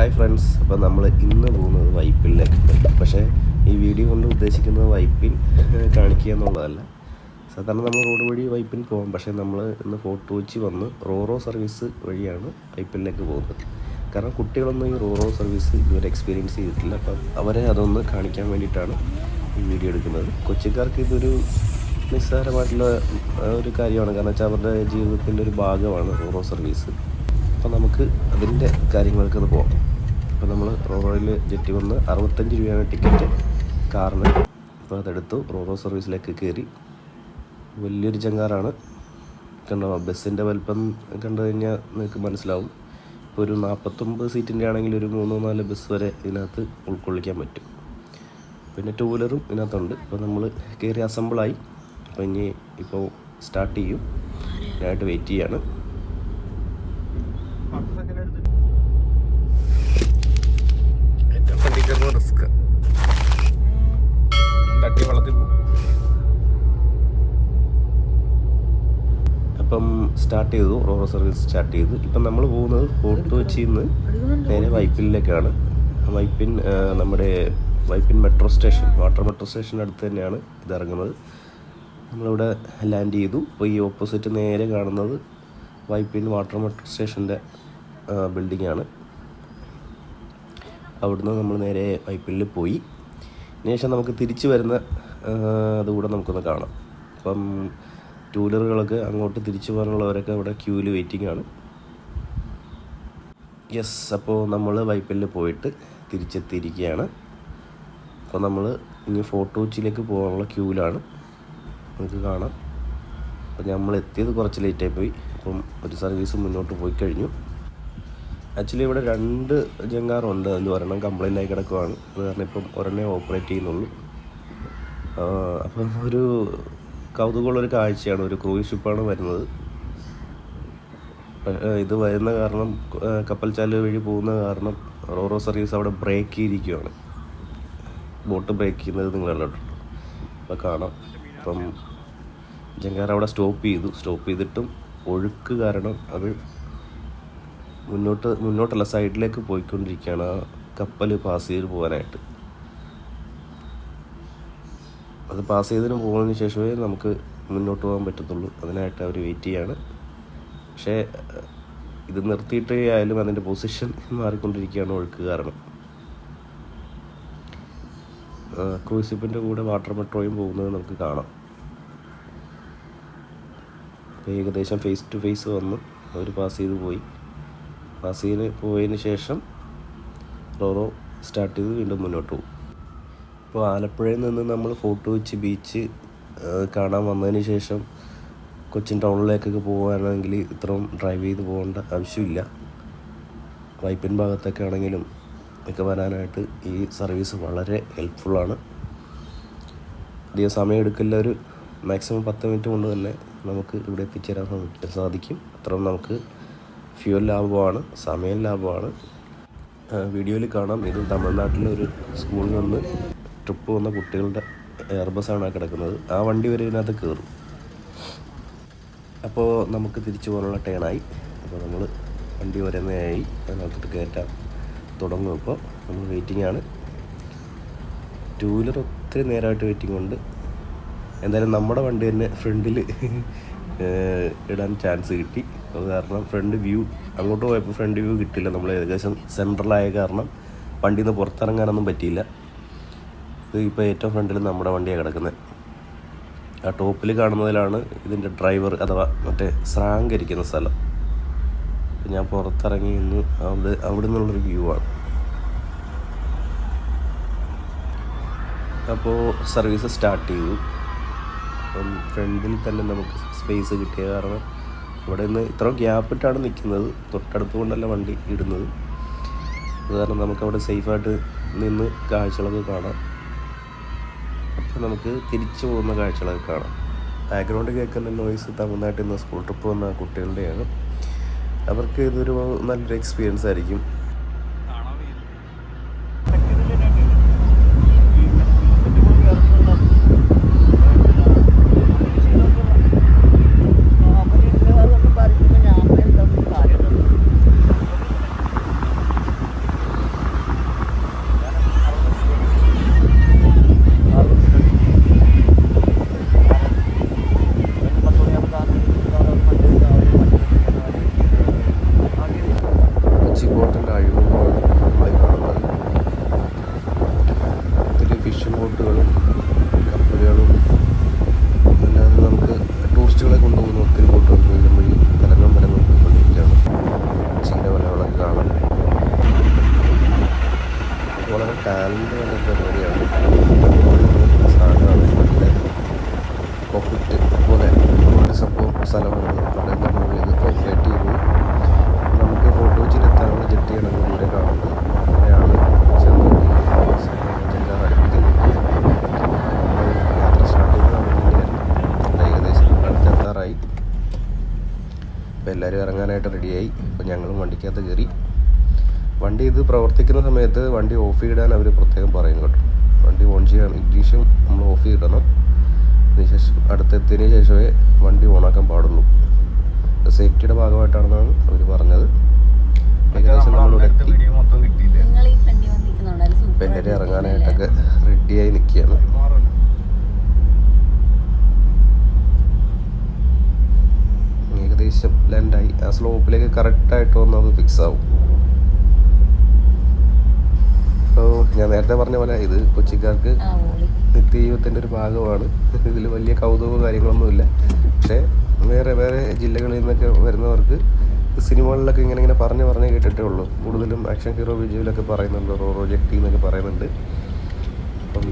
Hi friends അപ്പോൾ നമ്മൾ ഇന്ന് പോകുന്നത് വൈപ്പിലേക്ക് പക്ഷേ ഈ വീഡിയോ കൊണ്ട് ഉദ്ദേശിക്കുന്നത് വൈപ്പിൻ കാണിക്കുക എന്നുള്ളതല്ല. സാധാരണ നമ്മൾ റോഡ് വഴി വൈപ്പിൻ പോകാം പക്ഷേ നമ്മൾ ഇന്ന് ഫോർട്ട് കൊച്ചി വന്ന് റോറോ സർവീസ് വഴിയാണ് വൈപ്പിലേക്ക് പോകുന്നത്. കാരണം കുട്ടികളൊന്നും ഈ റോറോ സർവീസ് ഇതുവരെ എക്സ്പീരിയൻസ് ചെയ്തിട്ടില്ല. അപ്പം അവരെ അതൊന്ന് കാണിക്കാൻ വേണ്ടിയിട്ടാണ് ഈ വീഡിയോ എടുക്കുന്നത്. കൊച്ചിക്കാർക്ക് ഇതൊരു നിസ്സാരമായിട്ടുള്ള ഒരു കാര്യമാണ്. കാരണം വെച്ചാൽ അവരുടെ ജീവിതത്തിന്റെ ഒരു ഭാഗമാണ് റോറോ സർവീസ്. അപ്പോൾ നമുക്ക് അതിന്റെ കാര്യങ്ങൾക്ക് ഒന്ന് പോകാം അപ്പോൾ നമ്മൾ റോറോയിൽ ജെറ്റി വന്ന് അറുപത്തഞ്ച് രൂപയാണ് ടിക്കറ്റ്. കാറിന് അപ്പോൾ അതെടുത്തു. റോറോ സർവീസിലേക്ക് കയറി. വലിയൊരു ചങ്ങാറാണ്. കണ്ടോ? ബസ്സിന്റെ വലിപ്പം കണ്ടു കഴിഞ്ഞാൽ നിങ്ങൾക്ക് മനസ്സിലാവും. ഇപ്പോൾ ഒരു നാൽപ്പത്തൊമ്പത് സീറ്റിന്റെ ആണെങ്കിൽ ഒരു മൂന്നോ നാല് ബസ് വരെ ഇതിനകത്ത് ഉൾക്കൊള്ളിക്കാൻ പറ്റും. പിന്നെ ടൂ വീലറും ഇതിനകത്തുണ്ട്. അപ്പോൾ നമ്മൾ കയറി അസംബിളായി അപ്പോൾ ഇനി ഇപ്പോൾ സ്റ്റാർട്ട് ചെയ്യും. ഞാനായിട്ട് വെയിറ്റ് ചെയ്യാണ്. ഏറ്റവും റിസ്ക് തട്ടി വെള്ളത്തിൽ പോകും അപ്പം സ്റ്റാർട്ട് ചെയ്തു റോറോ സർവീസ് സ്റ്റാർട്ട് ചെയ്തു. ഇപ്പം നമ്മൾ പോകുന്നത് ഫോർട്ട് കൊച്ചിയിൽ നിന്ന് നേരെ വൈപ്പിനിലേക്കാണ്. വൈപ്പിൻ നമ്മുടെ Vypin metro station water metro സ്റ്റേഷന്റെ അടുത്ത് തന്നെയാണ് ഇതിറങ്ങുന്നത് നമ്മളിവിടെ ലാൻഡ് ചെയ്തു. അപ്പോൾ ഈ ഓപ്പോസിറ്റ് നേരെ കാണുന്നത് വൈപ്പിൻ വാട്ടർ മെട്രോ സ്റ്റേഷന്റെ ബിൽഡിംഗ് ആണ്. അവിടുന്ന് നമ്മൾ നേരെ വൈപ്പിലിൽ പോയി. ശേഷം നമുക്ക് തിരിച്ചു വരുന്ന അതുകൂടെ നമുക്കൊന്ന് കാണാം. അപ്പം ടൂ വീലറുകളൊക്കെ അങ്ങോട്ട് തിരിച്ചു പോകാനുള്ളവരൊക്കെ ഇവിടെ ക്യൂവിൽ വെയിറ്റിംഗ് ആണ്. യെസ് അപ്പോൾ നമ്മൾ വൈപ്പിലിൽ പോയിട്ട് തിരിച്ചെത്തിയിരിക്കുകയാണ്. അപ്പോൾ നമ്മൾ ഇനി ഫോട്ടോച്ചിലേക്ക് പോകാനുള്ള ക്യൂവിലാണ്. നമുക്ക് കാണാം. അപ്പോൾ നമ്മൾ എത്തിയത് കുറച്ച് ലേറ്റായി പോയി. അപ്പം ഒരു സർവീസ് മുന്നോട്ട് പോയി കഴിഞ്ഞു. ആക്ച്വലി ഇവിടെ രണ്ട് ജങ്കാറുണ്ട് എന്ന് ഒരെണ്ണം കംപ്ലൈന്റ് ആയി കിടക്കുവാണ്. അത് കാരണം ഇപ്പം ഒരെണ്ണേ ഓപ്പറേറ്റ് ചെയ്യുന്നുള്ളൂ. അപ്പം ഒരു കൗതുകമുള്ളൊരു കാഴ്ചയാണ്. ഒരു ക്രൂയിസ് ഷിപ്പാണ് വരുന്നത്. ഇത് വരുന്ന കാരണം കപ്പൽ ചാൽ വഴി പോകുന്ന കാരണം റോറോ സർവീസ് അവിടെ ബ്രേക്ക് ചെയ്തിരിക്കുകയാണ് ബോട്ട് ബ്രേക്ക് ചെയ്യുന്നത് നിങ്ങൾ കണ്ടിട്ടുണ്ടോ. അപ്പോൾ കാണാം. അപ്പം ജങ്കാർ അവിടെ സ്റ്റോപ്പ് ചെയ്തു. സ്റ്റോപ്പ് ചെയ്തിട്ടും ഒഴുക്ക് കാരണം അത് മുന്നോട്ട് മുന്നോട്ടല്ല സൈഡിലേക്ക് പോയിക്കൊണ്ടിരിക്കുകയാണ് ആ കപ്പൽ പാസ് ചെയ്ത് പോകാനായിട്ട്. അത് പാസ് ചെയ്തതിന് പോകുന്നതിന് ശേഷമേ നമുക്ക് മുന്നോട്ട് പോകാൻ പറ്റത്തുള്ളൂ. അതിനായിട്ട് അവർ വെയിറ്റ് ചെയ്യാണ്. പക്ഷേ ഇത് നിർത്തിയിട്ട് ആയാലും അതിന്റെ പൊസിഷൻ മാറിക്കൊണ്ടിരിക്കുകയാണ് ഒഴുക്ക് കാരണം. ക്രൂസിപ്പിന്റെ കൂടെ വാട്ടർ മെട്രോയും പോകുന്നത് നമുക്ക് കാണാം. ഏകദേശം ഫേസ് ടു ഫേസ് വന്ന് അവർ പാസ് ചെയ്ത് പോയി. പാസ് ചെയ്ത് പോയതിന് ശേഷം റോറോ സ്റ്റാർട്ട് ചെയ്ത് വീണ്ടും മുന്നോട്ട് പോകും. ഇപ്പോൾ ആലപ്പുഴയിൽ നിന്ന് നമ്മൾ ഫോട്ടോ കൊച്ചി ബീച്ച് കാണാൻ വന്നതിന് ശേഷം കൊച്ചിൻ ടൗണിലേക്കൊക്കെ പോകുകയാണെങ്കിൽ ഇത്രയും ഡ്രൈവ് ചെയ്ത് പോകേണ്ട ആവശ്യമില്ല. വൈപ്പിൻ ഭാഗത്തൊക്കെ ആണെങ്കിലും ഒക്കെ വരാനായിട്ട് ഈ സർവീസ് വളരെ ഹെൽപ്ഫുള്ളാണ് അധികം സമയം എടുക്കില്ല ഒരു മാക്സിമം പത്ത് മിനിറ്റ് കൊണ്ട് തന്നെ നമുക്ക് ഇവിടെ എത്തിച്ചേരാൻ സാധിക്കും. അത്രയും നമുക്ക് ഫ്യൂൽ ലാഭമാണ് സമയം ലാഭമാണ്. വീഡിയോയിൽ കാണാം. ഇത് തമിഴ്നാട്ടിലെ ഒരു സ്കൂളിൽ നിന്ന് ട്രിപ്പ് വന്ന കുട്ടികളുടെ എയർ ബസ്സാണ് കിടക്കുന്നത്. ആ വണ്ടി വരെ ഇതിനകത്ത് കയറും അപ്പോൾ നമുക്ക് തിരിച്ചു പോകാനുള്ള ടേണായി അപ്പോൾ നമ്മൾ വണ്ടി വരുന്നതായി അതിനകത്തോട്ട് കയറ്റാൻ തുടങ്ങും. ഇപ്പോൾ നമ്മൾ വെയിറ്റിംഗ് ആണ്. ടൂ വീലർ ഒത്തിരി നേരമായിട്ട് വെയിറ്റിംഗ് ഉണ്ട്. എന്തായാലും നമ്മുടെ വണ്ടി തന്നെ ഫ്രണ്ടിൽ ഇടാൻ ചാൻസ് കിട്ടി. അത് കാരണം ഫ്രണ്ട് വ്യൂ അങ്ങോട്ട് പോയപ്പോൾ ഫ്രണ്ട് വ്യൂ കിട്ടില്ല നമ്മൾ ഏകദേശം സെൻട്രലായ കാരണം വണ്ടിയിൽ നിന്ന് പുറത്തിറങ്ങാനൊന്നും പറ്റിയില്ല. ഇത് ഇപ്പോൾ ഏറ്റവും ഫ്രണ്ടിൽ നമ്മുടെ വണ്ടിയാണ് കിടക്കുന്നത് ആ ടോപ്പിൽ കാണുന്നതിലാണ് ഇതിന്റെ ഡ്രൈവർ അഥവാ മറ്റേ സ്രാങ്കരിക്കുന്ന സ്ഥലം. ഞാൻ പുറത്തിറങ്ങി നിന്ന് അവിടെ അവിടെ നിന്നുള്ളൊരു വ്യൂ ആണ്. അപ്പോൾ സർവീസ് സ്റ്റാർട്ട് ചെയ്തു. അപ്പം ഫ്രണ്ടിൽ തന്നെ നമുക്ക് സ്പേസ് കിട്ടിയ കാരണം ഇവിടെ നിന്ന് ഇത്രയും ഗ്യാപ്പിട്ടാണ് നിൽക്കുന്നത് തൊട്ടടുത്ത് കൊണ്ടല്ല വണ്ടി ഇടുന്നത്. അത് കാരണം നമുക്കവിടെ സേഫായിട്ട് നിന്ന് കാഴ്ചകളൊക്കെ കാണാം. അപ്പം നമുക്ക് തിരിച്ചു പോകുന്ന കാഴ്ചകളൊക്കെ കാണാം. ബാക്ക്ഗ്രൗണ്ട് കേൾക്കുന്ന നോയ്സ് തമിഴ്നാട്ടിൽ നിന്ന് സ്കൂൾ ട്രിപ്പ് വന്ന കുട്ടികളുടെയാണ്. അവർക്ക് ഇതൊരു നല്ലൊരു എക്സ്പീരിയൻസ് ആയിരിക്കും ഞാൻ ബോട്ടിന്റെ അഴിമുഖമാണ് നമ്മൾ കാണുന്നത് ഒത്തിരി ഫിഷിംഗ് ബോട്ടുകളും കപ്പലുകളും അല്ലാതെ നമുക്ക് ടൂറിസ്റ്റുകളെ കൊണ്ടുപോകുന്ന ഒത്തിരി ബോട്ടുകൾ വീണ്ടും വഴി പലങ്ങും പലങ്ങും പോയിക്കൊണ്ടിരിക്കുകയാണ് ചീന വലകളൊക്കെ കാണാം ഇത് വളരെ ടാലന്റ് പരിപാടിയാണ്. സാധനമാണ് നല്ല കോപ്പിറ്റ് പോലെ ഒരു സംഭവം സ്ഥലമാണ് അവിടെ നമ്മൾ ഇത് കോപ്പറേറ്റ് ചെയ്തു നമുക്ക് ഫോട്ടോ വെച്ചിലെത്താനുള്ള ജെട്ടിയാണ് ഇവിടെ കാണുന്നത് എല്ലാവരും ഇറങ്ങാനായിട്ട് റെഡിയായി അപ്പോൾ ഞങ്ങളും വണ്ടിക്കകത്ത് കയറി വണ്ടി ഇത് പ്രവർത്തിക്കുന്ന സമയത്ത് വണ്ടി ഓഫ് ചെയ്യിടാൻ അവർ പ്രത്യേകം പറയും കേട്ടോ. വണ്ടി ഓൺ ചെയ്യണം. ഇഗ്നീഷൻ നമ്മൾ ഓഫ് ചെയ്തിടണം. അതിനുശേഷം അടുത്തെത്തിയതിന് ശേഷമേ വണ്ടി ഓണാക്കാൻ പാടുള്ളൂ. സേഫ്റ്റിയുടെ ഭാഗമായിട്ടാണെന്നാണ് അവർ പറഞ്ഞത്. ഏകദേശം നമ്മളിവിടെ എത്തി. എല്ലാവരും ഇറങ്ങാനായിട്ടൊക്കെ റെഡിയായി നിൽക്കുകയാണ് ഏകദേശം ലാൻഡായി ആ സ്ലോപ്പിലേക്ക് കറക്റ്റായിട്ട് വന്ന് അത് ഫിക്സ് ആവും. അപ്പോൾ ഞാൻ നേരത്തെ പറഞ്ഞ പോലെ ഇത് കൊച്ചിക്കാർക്ക് നിത്യജീവിതത്തിന്റെ ഒരു ഭാഗമാണ്. ഇതിൽ വലിയ കൗതുകവും കാര്യങ്ങളൊന്നുമില്ല. പക്ഷേ വേറെ വേറെ ജില്ലകളിൽ നിന്നൊക്കെ വരുന്നവർക്ക് സിനിമകളിലൊക്കെ ഇങ്ങനെ ഇങ്ങനെ പറഞ്ഞ് പറഞ്ഞ് കേട്ടിട്ടേ ഉള്ളൂ. കൂടുതലും ആക്ഷൻ ഹീറോ വിജയിലൊക്കെ പറയുന്നുണ്ട്. റോ ജെട്ടി എന്നൊക്കെ പറയുന്നുണ്ട്. അപ്പം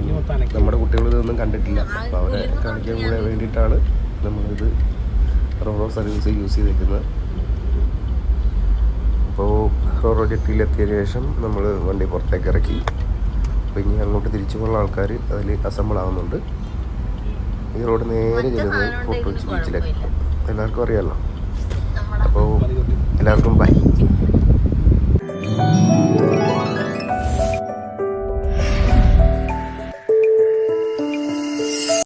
നമ്മുടെ കുട്ടികൾ ഇതൊന്നും കണ്ടിട്ടില്ല. അപ്പോൾ അവരെ കാണിക്കാൻ കൂടെ വേണ്ടിയിട്ടാണ് നമ്മളിത് റോ സർവീസ് യൂസ് ചെയ്തേക്കുന്നത്. അപ്പോൾ റോറോ ജെട്ടിയിലെത്തിയതിന് ശേഷം നമ്മൾ വണ്ടി പുറത്തേക്ക് ഇറക്കി. അപ്പോൾ ഇനി അങ്ങോട്ട് തിരിച്ചു പോകുന്ന ആൾക്കാർ അതിൽ അസംബിൾ ആവുന്നുണ്ട് ഈ റോഡ് നേരെ ചെല്ലുന്നത് ഫോട്ടോ വെച്ച് ബീച്ചിലേക്ക്. എല്ലാവർക്കും അറിയാമല്ലോ അപ്പോൾ എല്ലാവർക്കും ബൈ.